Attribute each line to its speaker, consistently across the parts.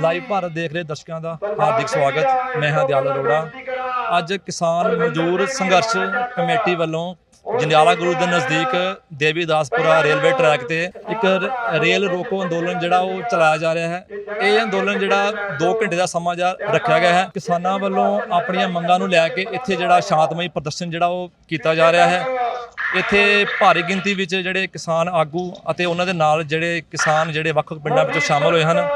Speaker 1: Live Bharat ਦੇਖ ਰਹੇ ਦਰਸ਼ਕਾਂ ਦਾ ਹਾਰਦਿਕ ਸਵਾਗਤ, ਮੈਂ ਹਾਂ ਦਿਆਲ ਅਰੋੜਾ। ਅੱਜ ਕਿਸਾਨ ਮਜ਼ਦੂਰ ਸੰਘਰਸ਼ ਕਮੇਟੀ ਵੱਲੋਂ ਜੰਡਿਆਲਾ ਗੁਰੂ ਦੇ ਨਜ਼ਦੀਕ ਦੇਵੀਦਾਸਪੁਰਾ ਰੇਲਵੇ ਟਰੈਕ ਤੇ ਇੱਕ ਰੇਲ ਰੋਕੋ ਅੰਦੋਲਨ ਜਿਹੜਾ ਉਹ ਚਲਾਇਆ ਜਾ ਰਿਹਾ ਹੈ। ਇਹ ਅੰਦੋਲਨ ਜਿਹੜਾ 2 ਘੰਟੇ ਦਾ ਸਮਾਂ ਜਾ ਰੱਖਿਆ ਗਿਆ ਹੈ। ਕਿਸਾਨਾਂ ਵੱਲੋਂ ਆਪਣੀਆਂ ਮੰਗਾਂ ਨੂੰ ਲੈ ਕੇ ਇੱਥੇ ਜਿਹੜਾ ਸ਼ਾਂਤਮਈ ਪ੍ਰਦਰਸ਼ਨ ਜਿਹੜਾ ਉਹ ਕੀਤਾ ਜਾ ਰਿਹਾ ਹੈ। ਇੱਥੇ ਭਾਰੀ ਗਿਣਤੀ ਵਿੱਚ ਜਿਹੜੇ ਕਿਸਾਨ ਆਗੂ ਅਤੇ ਉਹਨਾਂ ਦੇ ਨਾਲ ਜਿਹੜੇ ਕਿਸਾਨ ਜਿਹੜੇ ਵੱਖ-ਵੱਖ ਪਿੰਡਾਂ ਵਿੱਚੋਂ ਸ਼ਾਮਲ ਹੋਏ ਹਨ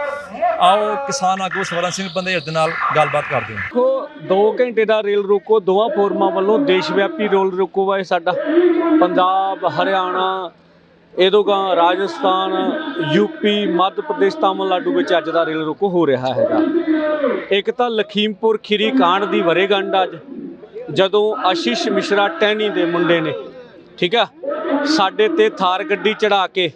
Speaker 1: ਆਓ ਕਿਸਾਨ ਆਗੂ ਸਵਰਨ ਸਿੰਘ ਬੰਦੇਰ ਦੇ ਨਾਲ ਗੱਲਬਾਤ ਕਰਦੇ ਹਾਂ।
Speaker 2: ਦੇਖੋ 2 ਘੰਟੇ ਦਾ ਰੇਲ ਰੋਕੋ, ਦੋਵਾਂ ਫੋਰਮਾਂ ਵੱਲੋਂ ਦੇਸ਼ ਵਿਆਪੀ ਰੇਲ ਰੋਕੋ ਵਾ ਇਹ ਸਾਡਾ। ਪੰਜਾਬ, ਹਰਿਆਣਾ ਇਹਦੋਂਗਾ ਰਾਜਸਥਾਨ ਯੂਪੀ ਮੱਧ ਪ੍ਰਦੇਸ਼, ਤਾਮਿਲਨਾਡੂ ਵਿੱਚ ਅੱਜ ਦਾ ਰੇਲ ਰੋਕੋ ਹੋ ਰਿਹਾ ਹੈਗਾ। ਇੱਕ ਤਾਂ ਲਖੀਮਪੁਰ ਖੀਰੀ ਕਾਂਡ ਦੀ ਵਰੇਗੰਢ ਅੱਜ, ਜਦੋਂ ਆਸ਼ੀਸ਼ ਮਿਸ਼ਰਾ ਟਹਿਣੀ ਦੇ ਮੁੰਡੇ ਨੇ, ਠੀਕ ਆ, ਸਾਡੇ ਤੇ ਥਾਰ ਗੱਡੀ ਚੜਾ ਕੇ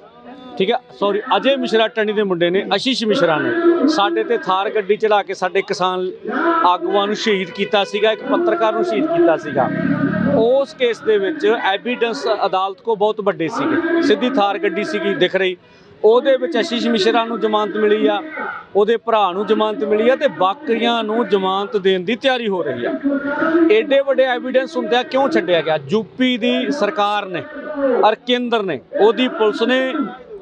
Speaker 2: ਠੀਕ ਹੈ? ਸੌਰੀ ਅਜੇ ਮਿਸ਼ਰਾ ਟਣੀ ਦੇ ਮੁੰਡੇ ਨੇ ਆਸ਼ੀਸ਼ ਮਿਸ਼ਰਾ ਨੇ। ਸਾਡੇ ਤੇ ਥਾਰ ਗੱਡੀ ਚੜਾ ਕੇ ਸਾਡੇ ਕਿਸਾਨ ਆਗੂਆਂ ਨੂੰ ਸ਼ਹੀਦ ਕੀਤਾ ਸੀਗਾ, ਇੱਕ ਪੱਤਰਕਾਰ ਨੂੰ ਸ਼ਹੀਦ ਕੀਤਾ ਸੀਗਾ। ਉਸ ਕੇਸ ਦੇ ਵਿੱਚ ਐਵੀਡੈਂਸ ਅਦਾਲਤ ਕੋ ਬਹੁਤ ਵੱਡੇ ਸੀਗੇ। ਸਿੱਧੀ ਥਾਰ ਗੱਡੀ ਸੀਗੀ, ਦਿਖ ਰਹੀ। ਉਹਦੇ ਵਿੱਚ ਆਸ਼ੀਸ਼ ਮਿਸ਼ਰਾ ਨੂੰ ਜ਼ਮਾਨਤ ਮਿਲੀ ਆ, ਉਹਦੇ ਭਰਾ ਨੂੰ ਜ਼ਮਾਨਤ ਮਿਲੀ ਆ ਤੇ ਬਾਕੀਆਂ ਨੂੰ ਜ਼ਮਾਨਤ ਦੇਣ ਦੀ ਤਿਆਰੀ ਹੋ ਰਹੀ ਆ। ਐਡੇ ਵੱਡੇ ਐਵੀਡੈਂਸ ਹੁੰਦਿਆਂ ਕਿਉਂ ਛੱਡਿਆ ਗਿਆ? ਯੂਪੀ ਦੀ ਸਰਕਾਰ ਨੇ ਔਰ ਕੇਂਦਰ ਨੇ, ਉਹਦੀ ਪੁਲਿਸ ਨੇ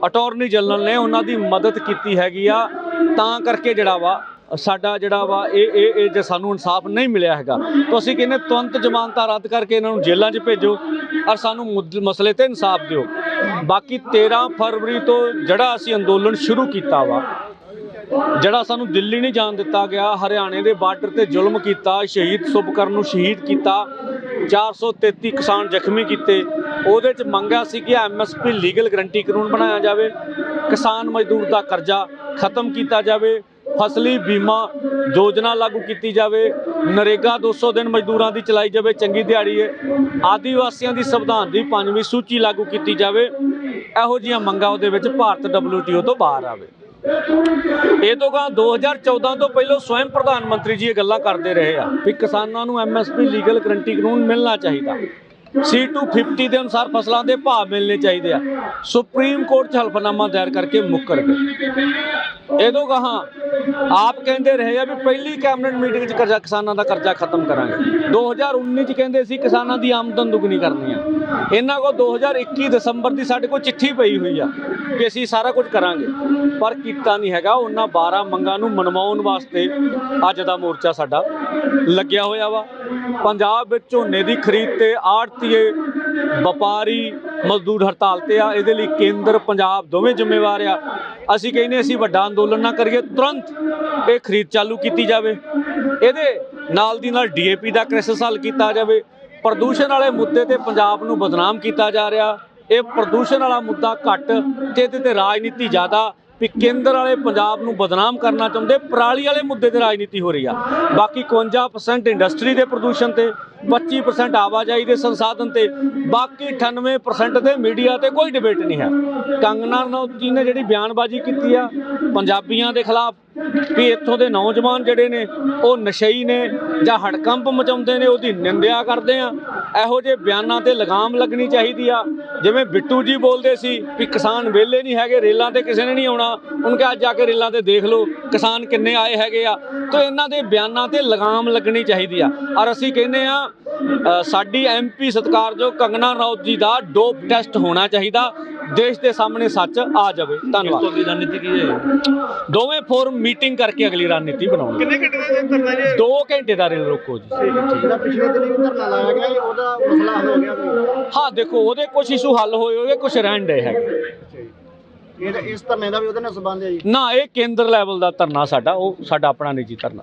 Speaker 2: ਅਟਾਰਨੀ ਜਨਰਲ ਨੇ ਉਹਨਾਂ ਦੀ ਮਦਦ ਕੀਤੀ ਹੈਗੀ ਆ। ਤਾਂ ਕਰਕੇ ਜਿਹੜਾ ਵਾ, ਸਾਡਾ ਜਿਹੜਾ ਵਾ, ਇਹ ਇਹ ਇਹ ਜੇ ਸਾਨੂੰ ਇਨਸਾਫ ਨਹੀਂ ਮਿਲਿਆ ਹੈਗਾ, ਤਾਂ ਅਸੀਂ ਕਹਿੰਦੇ ਤੁਰੰਤ ਜ਼ਮਾਨਤਾਂ ਰੱਦ ਕਰਕੇ ਇਹਨਾਂ ਨੂੰ ਜੇਲ੍ਹਾਂ 'ਚ ਭੇਜੋ ਔਰ ਸਾਨੂੰ ਮੁੱਦ- ਮਸਲੇ ਤੇ ਇਨਸਾਫ ਦਿਓ। ਬਾਕੀ 13 ਫਰਵਰੀ ਤੋਂ ਜਿਹੜਾ ਅਸੀਂ ਅੰਦੋਲਨ ਸ਼ੁਰੂ ਕੀਤਾ ਵਾ, ਜਿਹੜਾ ਸਾਨੂੰ ਦਿੱਲੀ ਨਹੀਂ ਜਾਣ ਦਿੱਤਾ ਗਿਆ, ਹਰਿਆਣੇ ਦੇ ਬਾਰਡਰ ਤੇ ਜ਼ੁਲਮ ਕੀਤਾ, ਸ਼ਹੀਦ, ਸੁਭਕਰਨ ਨੂੰ ਸ਼ਹੀਦ ਕੀਤਾ 433 ਕਿਸਾਨ ਜ਼ਖਮੀ ਕੀਤੇ। ਉਹਦੇ ਚ ਮੰਗਿਆ ਸੀ ਕਿ ਐਮਐਸਪੀ ਲੀਗਲ ਗਰੰਟੀ ਕਾਨੂੰਨ ਬਣਾਇਆ ਜਾਵੇ, ਕਿਸਾਨ ਮਜ਼ਦੂਰ ਦਾ ਕਰਜ਼ਾ ਖਤਮ ਕੀਤਾ ਜਾਵੇ, ਫਸਲੀ ਬੀਮਾ ਯੋਜਨਾ ਲਾਗੂ ਕੀਤੀ ਜਾਵੇ, ਨਰੇਗਾ 200 ਦਿਨ ਮਜ਼ਦੂਰਾਂ ਦੀ ਚਲਾਈ ਜਾਵੇ, ਚੰਗੀ ਦਿਹਾੜੀ ਹੈ। ਆਦੀਵਾਸੀਆਂ ਦੀ ਸੰਵਿਧਾਨ ਦੀ ਪੰਜਵੀਂ ਸੂਚੀ ਲਾਗੂ ਕੀਤੀ ਜਾਵੇ। ਇਹੋ ਜੀਆਂ ਮੰਗਾਂ ਉਹਦੇ ਵਿੱਚ ਭਾਰਤ WTO ਤੋਂ ਬਾਹਰ ਆਵੇ। ਇਹ ਤੋਂ ਗਾ 2014 ਤੋਂ ਪਹਿਲਾਂ ਸਵੈਮ ਪ੍ਰਧਾਨ ਮੰਤਰੀ ਜੀ ਇਹ ਗੱਲਾਂ ਕਰਦੇ ਰਹੇ ਆ ਵੀ ਕਿਸਾਨਾਂ ਨੂੰ ਐਮਐਸਪੀ ਲੀਗਲ ਗਰੰਟੀ ਕਾਨੂੰਨ ਮਿਲਣਾ ਚਾਹੀਦਾ। C250 ਦੇ ਅਨੁਸਾਰ ਫਸਲਾਂ ਦੇ ਭਾਅ ਮਿਲਣੇ ਚਾਹੀਦੇ ਆ। ਸੁਪਰੀਮ ਕੋਰਟ 'ਚ ਹਲਫਨਾਮਾ ਦਾਇਰ ਕਰਕੇ ਮੁੱਕਰ ਗਏ। ਇਹਦੋਂ ਗਾਹਾਂ ਆਪ ਕਹਿੰਦੇ ਰਹੇ ਆ ਵੀ ਪਹਿਲੀ ਕੈਬਨਿਟ ਮੀਟਿੰਗ 'ਚ ਕਰਜ਼ਾ ਕਿਸਾਨਾਂ ਦਾ ਕਰਜ਼ਾ ਖਤਮ ਕਰਾਂਗੇ। 2019 'ਚ ਕਹਿੰਦੇ ਸੀ ਕਿਸਾਨਾਂ ਦੀ ਆਮਦਨ ਦੁੱਗਣੀ ਕਰਨੀ ਆ। ਇਹਨਾਂ ਕੋਲ 2021 ਦਸੰਬਰ ਦੀ ਸਾਡੇ ਕੋਲ ਚਿੱਠੀ ਪਈ ਹੋਈ ਆ ਕਿ ਅਸੀਂ ਸਾਰਾ ਕੁਝ ਕਰਾਂਗੇ। ਪਰ ਕੀਤਾ ਨਹੀਂ ਹੈਗਾ। ਉਹਨਾਂ 12 ਮੰਗਾਂ ਨੂੰ ਮਨਵਾਉਣ ਵਾਸਤੇ ਅੱਜ ਦਾ ਮੋਰਚਾ ਸਾਡਾ ਲੱਗਿਆ ਹੋਇਆ ਵਾ। ਪੰਜਾਬ ਵਿੱਚ ਝੋਨੇ ਦੀ ਖਰੀਦ ਤੇ ਆੜਤੀਏ ਵਪਾਰੀ ਮਜ਼ਦੂਰ ਹੜਤਾਲ ਤੇ ਆ। ਇਹਦੇ ਲਈ ਕੇਂਦਰ ਪੰਜਾਬ ਦੋਵੇਂ ਜ਼ਿੰਮੇਵਾਰ ਆ। ਅਸੀਂ ਕਹਿੰਦੇ ਅਸੀਂ ਵੱਡਾ ਅੰਦੋਲਨ ਨਾ ਕਰੀਏ, ਤੁਰੰਤ ਇਹ ਖਰੀਦ ਚਾਲੂ ਕੀਤੀ ਜਾਵੇ। ਇਹਦੇ ਨਾਲ ਦੀ ਨਾਲ ਡੀਏਪੀ ਦਾ ਕ੍ਰਾਈਸਿਸ ਹੱਲ ਕੀਤਾ ਜਾਵੇ। ਪ੍ਰਦੂਸ਼ਣ ਵਾਲੇ ਮੁੱਦੇ ਤੇ ਪੰਜਾਬ ਨੂੰ ਬਦਨਾਮ ਕੀਤਾ ਜਾ ਰਿਹਾ। ਇਹ ਪ੍ਰਦੂਸ਼ਣ ਵਾਲਾ ਮੁੱਦਾ ਘੱਟ ਤੇ ਇਹਦੇ ਤੇ ਰਾਜਨੀਤੀ ਜ਼ਿਆਦਾ ਵੀ ਕੇਂਦਰ ਵਾਲੇ ਪੰਜਾਬ ਨੂੰ ਬਦਨਾਮ ਕਰਨਾ ਚਾਹੁੰਦੇ। ਪਰਾਲੀ ਵਾਲੇ ਮੁੱਦੇ ਤੇ ਰਾਜਨੀਤੀ ਹੋ ਰਹੀ ਆ। ਬਾਕੀ 51% ਇੰਡਸਟਰੀ ਦੇ ਪ੍ਰਦੂਸ਼ਣ ਤੇ 25% ਆਵਾਜਾਈ ਦੇ ਸੰਸਾਧਨ ਤੇ, ਬਾਕੀ 98% 'ਤੇ ਮੀਡੀਆ ਤੇ ਕੋਈ ਡਿਬੇਟ ਨਹੀਂ ਹੈ। ਕੰਗਨਾ ਰਣੌਤ ਜੀ ਨੇ ਜਿਹੜੀ ਬਿਆਨਬਾਜ਼ੀ ਕੀਤੀ ਆ, ਪੰਜਾਬੀਆਂ ਦੇ ਖਿਲਾਫ ਵੀ ਇੱਥੋਂ ਦੇ ਨੌਜਵਾਨ ਜਿਹੜੇ ਨੇ, ਉਹ ਨਸ਼ਈ ਨੇ ਜਾਂ ਹੜਕੰਪ ਮਚਾਉਂਦੇ ਨੇ, ਉਹਦੀ ਨਿੰਦਿਆ ਕਰਦੇ ਆ। ਇਹੋ ਜਿਹੇ ਬਿਆਨਾਂ ਤੇ ਲਗਾਮ ਲੱਗਣੀ ਚਾਹੀਦੀ ਆ। ਜਿਵੇਂ ਬਿੱਟੂ ਜੀ ਬੋਲਦੇ ਸੀ ਵੀ ਕਿਸਾਨ ਵਿਹਲੇ ਨਹੀਂ ਹੈਗੇ, ਰੇਲਾਂ ਤੇ ਕਿਸੇ ਨੇ ਨਹੀਂ ਆਉਣਾ। ਉਹਨਾਂ ਕਿਹਾ, ਅੱਜ ਜਾ ਕੇ ਰੇਲਾਂ ਤੇ ਦੇਖ ਲਓ, ਕਿਸਾਨ ਕਿੰਨੇ ਆਏ ਹੈਗੇ ਆ। ਤਾਂ ਇਹਨਾਂ ਦੇ ਬਿਆਨਾਂ ਤੇ ਲਗਾਮ ਲੱਗਣੀ ਚਾਹੀਦੀ ਆ। ਔਰ ਅਸੀਂ ਕਹਿੰਦੇ ਆ ਸਾਡੀ ਐਮਪੀ ਸਤਿਕਾਰਯੋਗ ਕੰਗਨਾ ਰਣੌਤ ਜੀ ਦਾ ਡੋਪ ਟੈਸਟ ਹੋਣਾ ਚਾਹੀਦਾ। ਦੇਸ਼ ਦੇ ਸਾਹਮਣੇ ਸੱਚ ਆ ਜਾਵੇ। ਧੰਨਵਾਦ।
Speaker 1: ਅਗਲੀ ਰਣਨੀਤੀ ਕੀ ਹੈ?
Speaker 2: ਦੋਵੇਂ ਫੋਰਮ ਮੀਟਿੰਗ ਕਰਕੇ ਅਗਲੀ ਰਣਨੀਤੀ ਬਣਾਉਣਗੇ
Speaker 3: ਕਿੰਨੇ ਘੰਟੇ ਦਾ ਧਰਨਾ ਜੀ?
Speaker 2: 2 ਘੰਟੇ ਦਾ ਰੇਲ ਰੋਕੋ ਜੀ।
Speaker 3: ਜਿਹੜਾ ਪਿਛਲੇ ਦਿਨ ਵੀ ਧਰਨਾ ਲਾਇਆ ਗਿਆ ਸੀ, ਉਹਦਾ ਮਸਲਾ ਹੱਲ ਹੋ ਗਿਆ ਕੋਈ?
Speaker 2: ਹਾਂ ਦੇਖੋ ਉਹਦੇ ਕੁਝ ਇਸ਼ੂ ਹੱਲ ਹੋਏ ਹੋਏ ਕੁਝ ਰਹਿਣ ਦੇ ਹੈਗੇ।
Speaker 3: ਇਹ ਇਸ ਧਰਨੇ ਦਾ ਵੀ ਉਹਦੇ ਨਾਲ ਸੰਬੰਧ ਹੈ ਜੀ।
Speaker 2: ਨਾ ਇਹ ਕੇਂਦਰ ਲੈਵਲ ਦਾ ਧਰਨਾ ਸਾਡਾ ਉਹ ਸਾਡਾ ਆਪਣਾ ਨਿੱਜੀ ਧਰਨਾ।